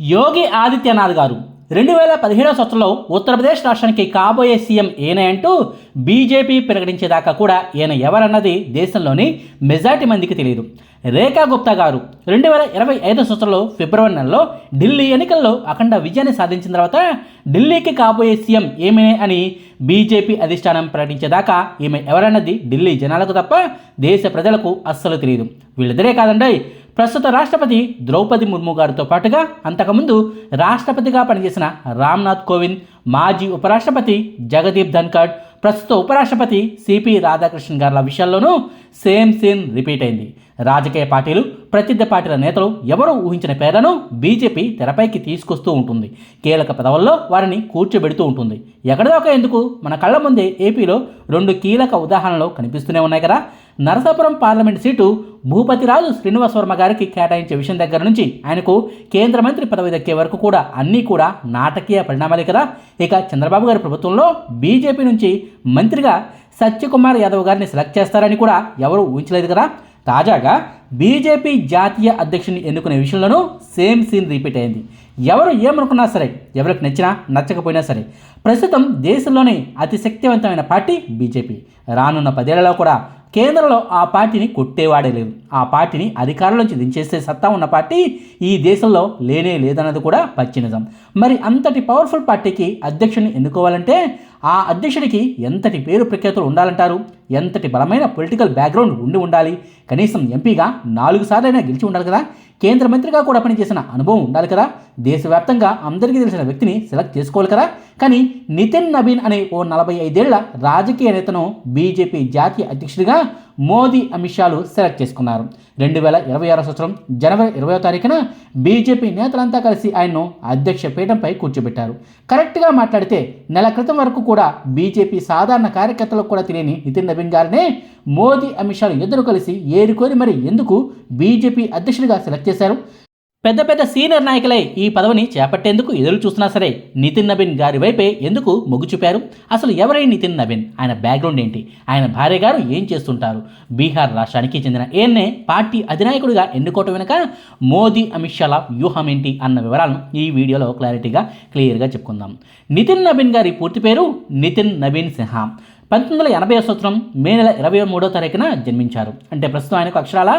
యోగి ఆదిత్యనాథ్ గారు. రెండు వేల పదిహేడవ సంవత్సరంలో ఉత్తరప్రదేశ్ రాష్ట్రానికి కాబోయే సీఎం ఏనే అంటూ బీజేపీ ప్రకటించేదాకా కూడా ఈయన ఎవరన్నది దేశంలోని మెజార్టీ మందికి తెలియదు. రేఖా గుప్తా గారు రెండు వేల ఇరవై ఐదు సంవత్సరంలో ఫిబ్రవరి నెలలో ఢిల్లీ ఎన్నికల్లో అఖండ విజయాన్ని సాధించిన తర్వాత ఢిల్లీకి కాబోయే సీఎం ఏమే అని బీజేపీ అధిష్టానం ప్రకటించేదాకా ఈమె ఎవరన్నది ఢిల్లీ జనాలకు తప్ప దేశ ప్రజలకు అస్సలు తెలియదు. వీళ్ళిద్దరే కాదండి ప్రస్తుత రాష్ట్రపతి ద్రౌపది ముర్ము గారితో పాటుగా అంతకుముందు రాష్ట్రపతిగా పనిచేసిన రామ్నాథ్ కోవింద్ మాజీ ఉపరాష్ట్రపతి జగదీప్ ధన్కడ్ ప్రస్తుత ఉపరాష్ట్రపతి సిపి రాధాకృష్ణన్ గారుల విషయాల్లోనూ సేమ్ సీన్ రిపీట్ అయింది. రాజకీయ పార్టీలు ప్రసిద్ధ పార్టీల నేతలు ఎవరూ ఊహించిన పేర్లను బీజేపీ తెరపైకి తీసుకొస్తూ ఉంటుంది. కీలక పదవుల్లో వారిని కూర్చోబెడుతూ ఉంటుంది. ఎక్కడిదాకా ఎందుకు? మన కళ్ళ ముందే ఏపీలో రెండు కీలక ఉదాహరణలు కనిపిస్తూనే ఉన్నాయి కదా. నరసాపురం పార్లమెంట్ సీటు భూపతిరాజు శ్రీనివాసవర్మ గారికి కేటాయించే విషయం దగ్గర నుంచి ఆయనకు కేంద్ర మంత్రి పదవి దక్కే వరకు కూడా అన్నీ కూడా నాటకీయ పరిణామాలే కదా. ఇక చంద్రబాబు గారి ప్రభుత్వంలో బీజేపీ నుంచి మంత్రిగా సత్యకుమార్ యాదవ్ గారిని సెలెక్ట్ చేస్తారని కూడా ఎవరు ఊహించలేదు కదా. తాజాగా బీజేపీ జాతీయ అధ్యక్షుని ఎన్నుకునే విషయంలోనూ సేమ్ సీన్ రిపీట్ అయింది. ఎవరు ఏమనుకున్నా సరే ఎవరికి నచ్చినా నచ్చకపోయినా సరే ప్రస్తుతం దేశంలోనే అతి శక్తివంతమైన పార్టీ బీజేపీ. రానున్న పదేళ్ళలో కూడా కేంద్రంలో ఆ పార్టీని కొట్టేవాడే లేదు ఆ పార్టీని అధికారంలోంచి దించేసే సత్తా ఉన్న పార్టీ ఈ దేశంలో లేనే లేదన్నది కూడా పచ్చి నిజం మరి అంతటి పవర్ఫుల్ పార్టీకి అధ్యక్షుని ఎన్నుకోవాలంటే ఆ అధ్యక్షుడికి ఎంతటి పేరు ప్రఖ్యాతులు ఉండాలంటారు? ఎంతటి బలమైన పొలిటికల్ బ్యాక్గ్రౌండ్ ఉండి ఉండాలి? కనీసం ఎంపీగా నాలుగు సార్లైనా గెలిచి ఉండాలి కదా? కేంద్ర మంత్రిగా కూడా పనిచేసిన అనుభవం ఉండాలి కదా? దేశవ్యాప్తంగా అందరికీ తెలిసిన వ్యక్తిని సెలెక్ట్ చేసుకోవాలి కదా? కానీ నితిన్ నబీన్ అనే ఓ నలభై ఐదేళ్ళ రాజకీయ నేతను బీజేపీ జాతీయ అధ్యక్షుడిగా మోదీ అమిత్ షాలు సెలెక్ట్ చేసుకున్నారు. రెండు వేల ఇరవై ఆరో సంవత్సరం జనవరి ఇరవయో తారీఖున బీజేపీ నేతలంతా కలిసి ఆయన్ను అధ్యక్ష పీఠంపై కూర్చోబెట్టారు. కరెక్ట్గా మాట్లాడితే నెల క్రితం వరకు కూడా బీజేపీ సాధారణ కార్యకర్తలకు కూడా తెలియని నితిన్ నవీన్ గారినే మోదీ అమిత్ షాలు ఇద్దరు కలిసి ఏరుకోరి మరి ఎందుకు బీజేపీ అధ్యక్షుడిగా సెలెక్ట్ చేశారు? పెద్ద పెద్ద సీనియర్ నాయకులే ఈ పదవిని చేపట్టేందుకు ఎదురు చూస్తున్నా సరే. నితిన్ నబీన్ గారి వైపే ఎందుకు మొగ్గు చూపారు? అసలు ఎవరై నితిన్ నబీన్ ఆయన బ్యాక్గ్రౌండ్ ఏంటి? ఆయన భార్య గారు ఏం చేస్తుంటారు? బీహార్ రాష్ట్రానికి చెందిన ఏనే పార్టీ అధినాయకుడిగా ఎన్నుకోవటం వెనుక మోదీ అమిత్ షాల వ్యూహం ఏంటి అన్న వివరాలను ఈ వీడియోలో క్లారిటీగా క్లియర్గా చెప్పుకుందాం. నితిన్ నబీన్ గారి పూర్తి పేరు నితిన్ నబీన్ సిన్హా. పంతొమ్మిది వందల ఎనభై సంవత్సరం మే నెల ఇరవై మూడో తారీఖున జన్మించారు. అంటే ప్రస్తుతం ఆయనకు అక్షరాల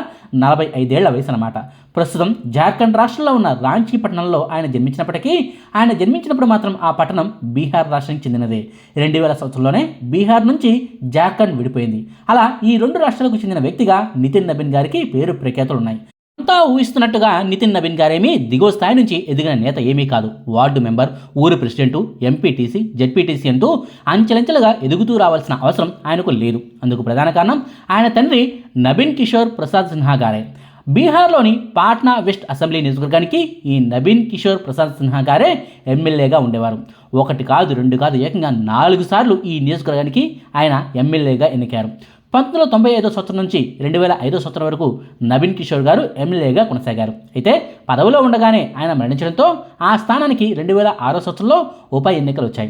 నలభై ఐదేళ్ళ వయసు అనమాట ప్రస్తుతం జార్ఖండ్ రాష్ట్రంలో ఉన్న రాంచీ పట్టణంలో ఆయన జన్మించినప్పటికీ ఆయన జన్మించినప్పుడు మాత్రం ఆ పట్టణం బీహార్ రాష్ట్రానికి చెందినదే. రెండు వేల సంవత్సరంలోనే బీహార్ నుంచి జార్ఖండ్ విడిపోయింది. అలా ఈ రెండు రాష్ట్రాలకు చెందిన వ్యక్తిగా నితిన్ నబీన్ గారికి పేరు ప్రఖ్యాతులు ఉన్నాయి. అంతా ఊహిస్తున్నట్టుగా నితిన్ నవీన్ గారేమీ దిగువ స్థాయి నుంచి ఎదిగిన నేత ఏమీ కాదు. వార్డు మెంబర్ ఊరు ప్రెసిడెంటు ఎంపీటీసీ జెడ్పీటీసీ అంటూ అంచెలంచెలుగా ఎదుగుతూ రావాల్సిన అవసరం ఆయనకు లేదు. అందుకు ప్రధాన కారణం ఆయన తండ్రి నబీన్ కిషోర్ ప్రసాద్ సిన్హా గారే. బీహార్లోని పాట్నా వెస్ట్ అసెంబ్లీ నియోజకవర్గానికి ఈ నబీన్ కిషోర్ ప్రసాద్ సిన్హా గారే ఎమ్మెల్యేగా ఉండేవారు. ఒకటి కాదు రెండు కాదు ఏకంగా నాలుగు సార్లు ఈ నియోజకవర్గానికి ఆయన ఎమ్మెల్యేగా ఎన్నికారు. పంతొమ్మిది వందల తొంభై ఐదో సంవత్సరం నుంచి రెండు వేల ఐదో సంవత్సరం వరకు నవీన్ కిషోర్ గారు ఎమ్మెల్యేగా కొనసాగారు. అయితే పదవిలో ఉండగానే ఆయన మరణించడంతో ఆ స్థానానికి రెండు వేల ఆరో సంవత్సరంలో ఉప ఎన్నికలు వచ్చాయి.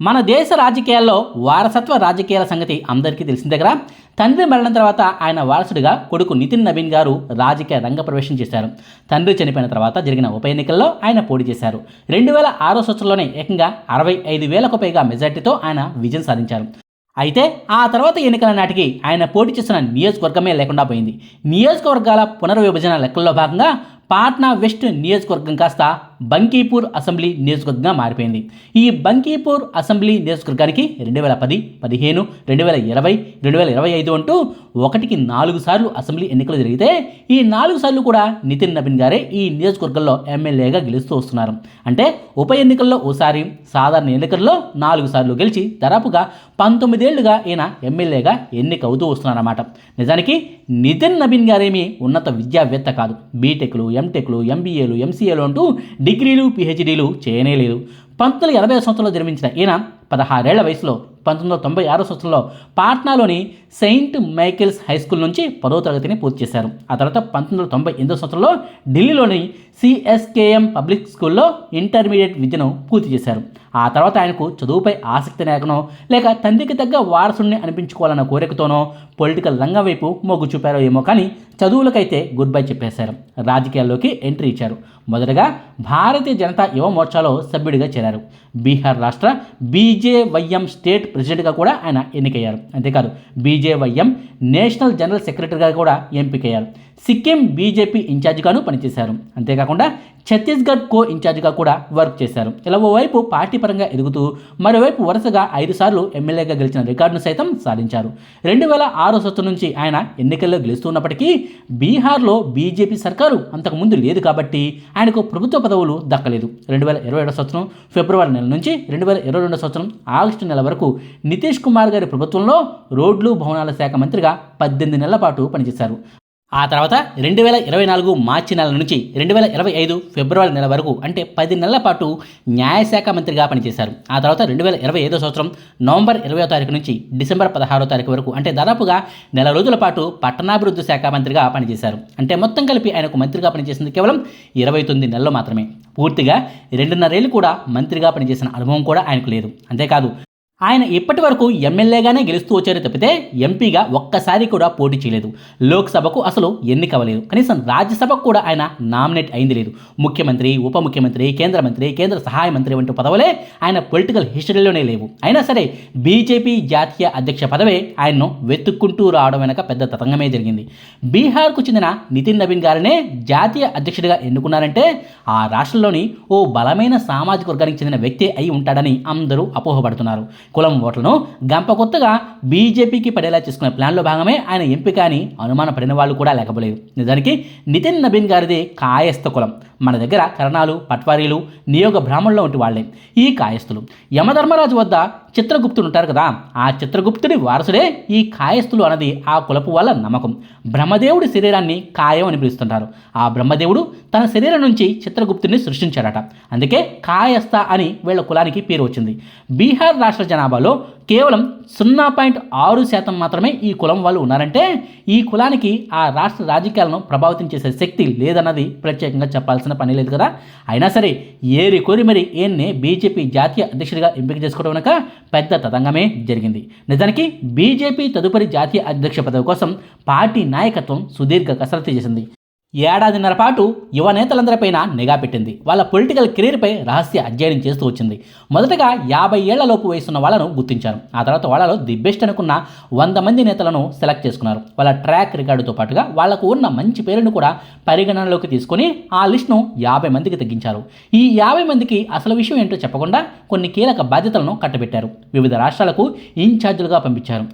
మన దేశ రాజకీయాల్లో వారసత్వ రాజకీయాల సంగతి అందరికీ తెలిసిందే కదా. తండ్రి మరణం తర్వాత ఆయన వారసుడిగా కొడుకు నితిన్ నవీన్ గారు రాజకీయ రంగ ప్రవేశం చేశారు. తండ్రి చనిపోయిన తర్వాత జరిగిన ఉప ఎన్నికల్లో ఆయన పోటీ చేశారు. రెండు వేల ఆరో సంవత్సరంలోనే ఏకంగా అరవై ఐదు వేలకు పైగా మెజార్టీతో ఆయన విజయం సాధించారు. అయితే ఆ తర్వాత ఎన్నికల నాటికి ఆయన పోటీ చేసిన నియోజకవర్గమే లేకుండా పోయింది. నియోజకవర్గాల పునర్విభజన లెక్కల్లో భాగంగా పాట్నా వెస్ట్ నియోజకవర్గం కాస్త బంకీపూర్ అసెంబ్లీ నియోజకవర్గంగా మారిపోయింది. ఈ బంకీపూర్ అసెంబ్లీ నియోజకవర్గానికి రెండు వేల పది పదిహేను రెండు వేల ఇరవై రెండు వేల ఇరవై ఐదు అంటూ ఒకటికి నాలుగు సార్లు అసెంబ్లీ ఎన్నికలు జరిగితే ఈ నాలుగు సార్లు కూడా నితిన్ నబీన్ గారే ఈ నియోజకవర్గంలో ఎమ్మెల్యేగా గెలుస్తూ వస్తున్నారు. అంటే ఉప ఎన్నికల్లో ఓసారి సాధారణ ఎన్నికల్లో నాలుగు సార్లు గెలిచి దాదాపుగా పంతొమ్మిదేళ్ళుగా ఈయన ఎమ్మెల్యేగా ఎన్నికవుతూ వస్తున్నారన్నమాట. నిజానికి నితిన్ నబీన్ గారేమి ఉన్నత విద్యావేత్త కాదు. బీటెక్లు ఎంటెక్లు ఎంబీఏలు ఎంసీఏలు అంటూ డిగ్రీలు పిహెచ్డీలు చేయనే లేదు పంతొమ్మిది వందల ఎనభై సంవత్సరంలో జన్మించిన ఈయన పదహారేళ్ళ వయసులో పంతొమ్మిది వందల తొంభై ఆరో సంవత్సరంలో పాట్నాలోని సెయింట్ మైకేల్స్ హై స్కూల్ నుంచి పదో తరగతిని పూర్తి చేశారు. ఆ తర్వాత పంతొమ్మిది వందల తొంభై ఎనిమిదో సంవత్సరంలో ఢిల్లీలోని సిఎస్కేఎం పబ్లిక్ స్కూల్లో ఇంటర్మీడియట్ విద్యను పూర్తి చేశారు. ఆ ఆ తర్వాత ఆయనకు చదువుపై ఆసక్తి లేకనో లేక తండ్రికి తగ్గ వారసుని అనిపించుకోవాలన్న కోరికతోనో పొలిటికల్ రంగం వైపు మొగ్గు చూపారో ఏమో కానీ చదువులకైతే గుడ్ బై చెప్పేశారు. రాజకీయాల్లోకి ఎంట్రీ ఇచ్చారు. మొదటగా భారతీయ జనతా యువ మోర్చాలో సభ్యుడిగా చేరారు. బీహార్ రాష్ట్ర బీజేవైఎం స్టేట్ ప్రెసిడెంట్గా కూడా ఆయన ఎన్నికయ్యారు. అంతేకాదు బీజేవైఎం నేషనల్ జనరల్ సెక్రటరీగా కూడా ఎంపికయ్యారు. సిక్కిం బీజేపీ ఇన్ఛార్జిగాను పనిచేశారు. అంతేకాకుండా ఛత్తీస్గఢ్ కో ఇన్ఛార్జిగా కూడా వర్క్ చేశారు. ఇలా ఓవైపు పార్టీ పరంగా ఎదుగుతూ మరోవైపు వరుసగా ఐదు సార్లు ఎమ్మెల్యేగా గెలిచిన రికార్డును సైతం సాధించారు. రెండు వేల ఆరో సంవత్సరం నుంచి ఆయన ఎన్నికల్లో గెలుస్తున్నప్పటికీ బీహార్లో బీజేపీ సర్కారు అంతకుముందు లేదు కాబట్టి ఆయనకు ప్రభుత్వ పదవులు దక్కలేదు. రెండు వేల ఇరవై ఏడో సంవత్సరం ఫిబ్రవరి నెల నుంచి రెండు వేల ఇరవై రెండో సంవత్సరం ఆగస్టు నెల వరకు నితీష్ కుమార్ గారి ప్రభుత్వంలో రోడ్లు భవనాల శాఖ మంత్రిగా పద్దెనిమిది నెలల పాటు పనిచేశారు. ఆ తర్వాత రెండు వేల ఇరవై నాలుగు మార్చి నెల నుంచి రెండు వేల ఇరవై ఐదు ఫిబ్రవరి నెల వరకు అంటే పది నెలల పాటు న్యాయశాఖ మంత్రిగా పనిచేశారు. ఆ తర్వాత రెండు వేల ఇరవై ఐదో సంవత్సరం నవంబర్ ఇరవై తారీఖు నుంచి డిసెంబర్ పదహారో తారీఖు వరకు అంటే దాదాపుగా నెల రోజుల పాటు పట్టణాభివృద్ధి శాఖ మంత్రిగా పనిచేశారు. అంటే మొత్తం కలిపి ఆయనకు మంత్రిగా పనిచేసింది కేవలం ఇరవై తొమ్మిది నెలలు మాత్రమే. పూర్తిగా రెండున్నరేళ్ళు కూడా మంత్రిగా పనిచేసిన అనుభవం కూడా ఆయనకు లేదు. అంతేకాదు ఆయన ఇప్పటి వరకు ఎమ్మెల్యేగానే గెలుస్తూ వచ్చారు తప్పితే ఎంపీగా ఒక్కసారి కూడా పోటీ చేయలేదు. లోక్సభకు అసలు ఎన్నికవ్వలేదు కనీసం రాజ్యసభకు కూడా ఆయన నామినేట్ అయింది లేదు. ముఖ్యమంత్రి ఉప ముఖ్యమంత్రి కేంద్ర మంత్రి కేంద్ర సహాయ మంత్రి వంటి పదవులే ఆయన పొలిటికల్ హిస్టరీలోనే లేవు. అయినా సరే బీజేపీ జాతీయ అధ్యక్ష పదవే ఆయన్ను వెతుక్కుంటూ రావడం వెనక పెద్ద తతంగమే జరిగింది. బీహార్కు చెందిన నితిన్ నవీన్ గారినే జాతీయ అధ్యక్షుడిగా ఎన్నుకున్నారంటే ఆ రాష్ట్రంలోని ఓ బలమైన సామాజిక వర్గానికి చెందిన వ్యక్తి అయి ఉంటాడని అందరూ అపోహపడుతున్నారు. కులం ఓట్లను గంప కొత్తగా బీజేపీకి పడేలా చేసుకునే ప్లాన్లో భాగమే ఆయన ఎంపిక అని అనుమానపడిన వాళ్ళు కూడా లేకపోలేదు. నిజానికి నితిన్ నబీన్ గారిది కాయస్థ కులం. మన దగ్గర కరణాలు పట్వారీలు నియోగ బ్రాహ్మణులు వంటి వాళ్ళే. ఈ కాయస్థులు. యమధర్మరాజు వద్ద చిత్రగుప్తుడు ఉంటారు కదా ఆ చిత్రగుప్తుడి వారసుడే ఈ కాయస్థులు అన్నది ఆ కులపు వాళ్ళ నమ్మకం. బ్రహ్మదేవుడి శరీరాన్ని కాయం అని పిలుస్తుంటారు. ఆ బ్రహ్మదేవుడు తన శరీరం నుంచి చిత్రగుప్తుడిని సృష్టించాడట. అందుకే కాయస్థ అని వీళ్ళ కులానికి పేరు వచ్చింది. బీహార్ రాష్ట్ర జనాభాలో కేవలం సున్నా పాయింట్ ఆరు శాతం మాత్రమే ఈ కులం వాళ్ళు ఉన్నారంటే ఈ కులానికి ఆ రాష్ట్ర రాజకీయాలను ప్రభావితం చేసే శక్తి లేదన్నది ప్రత్యేకంగా చెప్పాల్సిన పని లేదు కదా. అయినా సరే ఏరి కోరి మరి ఏన్నే బీజేపీ జాతీయ అధ్యక్షుడిగా ఎంపిక చేసుకోవడం వెనక పెద్ద తతంగమే జరిగింది. నిజానికి బీజేపీ తదుపరి జాతీయ అధ్యక్ష పదవి కోసం పార్టీ నాయకత్వం సుదీర్ఘ కసరత్తు చేసింది. ఏడాదిన్నర పాటు యువ నేతలందరిపైన నిఘా పెట్టింది. వాళ్ళ పొలిటికల్ కెరీర్పై రహస్య అధ్యయనం చేస్తూ వచ్చింది. మొదటగా యాభై ఏళ్ళలోపు వయసున్న వాళ్ళను గుర్తించారు. ఆ తర్వాత వాళ్ళలో ది బెస్ట్ అనుకున్న వంద మంది నేతలను సెలెక్ట్ చేసుకున్నారు. వాళ్ళ ట్రాక్ రికార్డుతో పాటుగా వాళ్ళకు ఉన్న మంచి పేరును కూడా పరిగణనలోకి తీసుకొని ఆ లిస్ట్ను యాభై మందికి తగ్గించారు. ఈ యాభై మందికి అసలు విషయం ఏంటో చెప్పకుండా కొన్ని కీలక బాధ్యతలను కట్టబెట్టారు. వివిధ రాష్ట్రాలకు ఇన్ఛార్జీలుగా పంపించారు.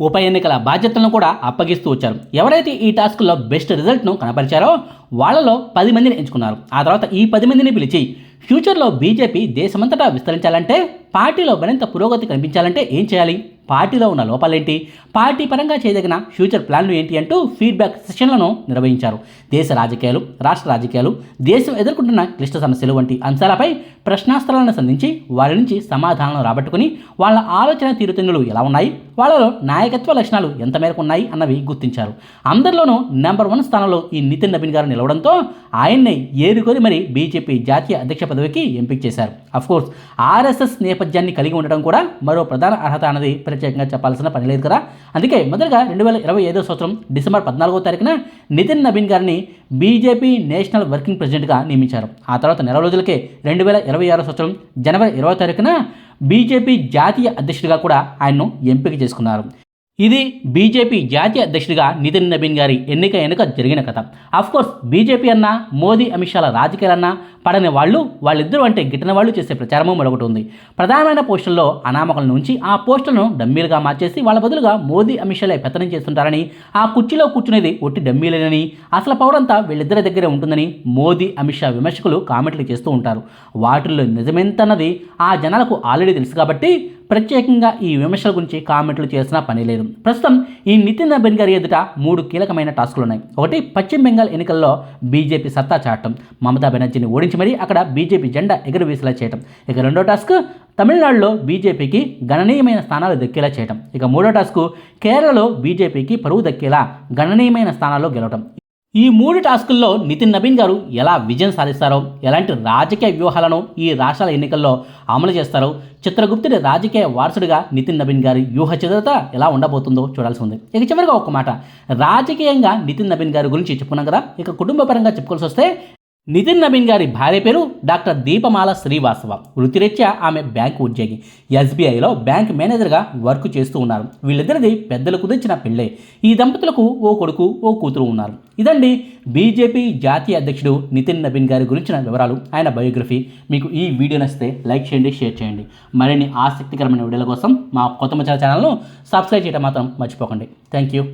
ఉప ఎన్నికల బాధ్యతలను కూడా అప్పగిస్తూ వచ్చారు. ఎవరైతే ఈ టాస్క్లో బెస్ట్ రిజల్ట్ను కనపరిచారో వాళ్ళలో పది మందిని ఎంచుకున్నారు. ఆ తర్వాత ఈ పది మందిని పిలిచి ఫ్యూచర్లో బీజేపీ దేశమంతటా విస్తరించాలంటే పార్టీలో మరింత పురోగతి కనిపించాలంటే ఏం చేయాలి? పార్టీలో ఉన్న లోపాలేంటి? పార్టీ పరంగా చేయదగిన ఫ్యూచర్ ప్లాన్లు ఏంటి అంటూ ఫీడ్బ్యాక్ సెషన్లను నిర్వహించారు. దేశ రాజకీయాలు రాష్ట్ర రాజకీయాలు దేశం ఎదుర్కొంటున్న క్లిష్ట సమస్యలు వంటి అంశాలపై ప్రశ్నాస్త్రాలను సంధించి వారి నుంచి సమాధానాలను రాబట్టుకుని వాళ్ళ ఆలోచన తీరుతెన్నులు ఎలా ఉన్నాయి? వాళ్ళలో నాయకత్వ లక్షణాలు ఎంత మేరకు ఉన్నాయి అన్నవి గుర్తించారు. అందరిలోనూ నెంబర్ వన్ స్థానంలో ఈ నితిన్ నవీన్ గారు నిలవడంతో ఆయన్నే ఏరుకొని మరి బీజేపీ జాతీయ అధ్యక్ష పదవికి ఎంపిక చేశారు. అఫ్కోర్స్ ఆర్ఎస్ఎస్ నేపథ్యాన్ని కలిగి ఉండడం కూడా మరో ప్రధాన అర్హత అన్నది ప్రత్యేకంగా చెప్పాల్సిన పని లేదు కదా. అందుకే మొదటగా రెండు వేల ఇరవై ఐదో సంవత్సరం డిసెంబర్ పద్నాలుగో తారీఖున నితిన్ నవీన్ గారిని బీజేపీ నేషనల్ వర్కింగ్ ప్రెసిడెంట్గా నియమించారు. ఆ తర్వాత నెల రోజులకే రెండు వేల ఇరవై ఆరో సంవత్సరం జనవరి ఇరవై తారీఖున బీజేపీ జాతీయ అధ్యక్షుడిగా కూడా ఆయన్ను ఎంపిక చేసుకున్నారు. ఇది బీజేపీ జాతీయ అధ్యక్షుడిగా నితిన్ నబీన్ గారి ఎన్నిక ఎన్నిక జరిగిన కథ. కోర్స్ బీజేపీ అన్నా మోదీ అమిత్ షాల రాజకీయాలన్నా పడని వాళ్ళు వాళ్ళిద్దరూ అంటే గిట్టిన వాళ్ళు చేసే ప్రచారము మరొకటి ఉంది. ప్రధానమైన పోస్టుల్లో అనామకుల నుంచి ఆ పోస్టులను డమ్మీలుగా మార్చేసి వాళ్ళ బదులుగా మోదీ అమిత్ షాలే పెత్తనం చేస్తుంటారని ఆ కుర్చీలో కూర్చునేది ఒట్టి డమ్మీలేనని అసలు పౌరంతా వీళ్ళిద్దరి దగ్గరే ఉంటుందని మోదీ అమిత్ షా విమర్శకులు కామెంట్లు చేస్తూ ఉంటారు. వాటిల్లో నిజమెంతన్నది ఆ జనాలకు ఆల్రెడీ తెలుసు కాబట్టి ప్రత్యేకంగా ఈ విమర్శల గురించి కామెంట్లు చేసిన పని లేదు. ప్రస్తుతం ఈ నితిన్ నబీన్ గారి ఎదుట మూడు కీలకమైన టాస్కులు ఉన్నాయి ఒకటి పశ్చిమ బెంగాల్ ఎన్నికల్లో బీజేపీ సత్తా చాటం మమతా బెనర్జీని ఓడించి మరీ అక్కడ బీజేపీ జెండా ఎగురవేసేలా చేయటం. ఇక రెండో టాస్క్ తమిళనాడులో బీజేపీకి గణనీయమైన స్థానాలు దక్కేలా చేయటం. ఇక మూడో టాస్క్ కేరళలో బీజేపీకి పరువు దక్కేలా గణనీయమైన స్థానాల్లో గెలవటం. ఈ మూడు టాస్కుల్లో నితిన్ నబీన్ గారు ఎలా విజయం సాధిస్తారో ఎలాంటి రాజకీయ వ్యూహాలను ఈ రాష్ట్రాల ఎన్నికల్లో అమలు చేస్తారో చిత్రగుప్తుడి రాజకీయ వారసుడిగా నితిన్ నబీన్ గారి వ్యూహ చిత్రత ఎలా ఉండబోతుందో చూడాల్సి ఉంది. ఇక చివరిగా ఒక మాట. రాజకీయంగా నితిన్ నబీన్ గారి గురించి చెప్పుకున్నాం కదా ఇక కుటుంబపరంగా చెప్పుకోవాల్సి వస్తే నితిన్ నబీన్ గారి భార్య పేరు డాక్టర్ దీపమాల శ్రీవాస్తవ. వృత్తిరీత్యా ఆమె బ్యాంకు ఉద్యోగి. ఎస్బీఐలో బ్యాంక్ మేనేజర్గా వర్క్ చేస్తూ ఉన్నారు. వీళ్ళిద్దరిది పెద్దలు కుదిర్చిన పెళ్ళే. ఈ దంపతులకు ఓ కొడుకు ఓ కూతురు ఉన్నారు. ఇదండి బీజేపీ జాతీయ అధ్యక్షుడు నితిన్ నబీన్ గారి గురించిన వివరాలు. ఆయన బయోగ్రఫీ. మీకు ఈ వీడియో నచ్చితే లైక్ చేయండి షేర్ చేయండి. మరిన్ని ఆసక్తికరమైన వీడియోల కోసం మా కొత్త మచ్చల ఛానల్ను సబ్స్క్రైబ్ చేయడం మాత్రం మర్చిపోకండి. Thank you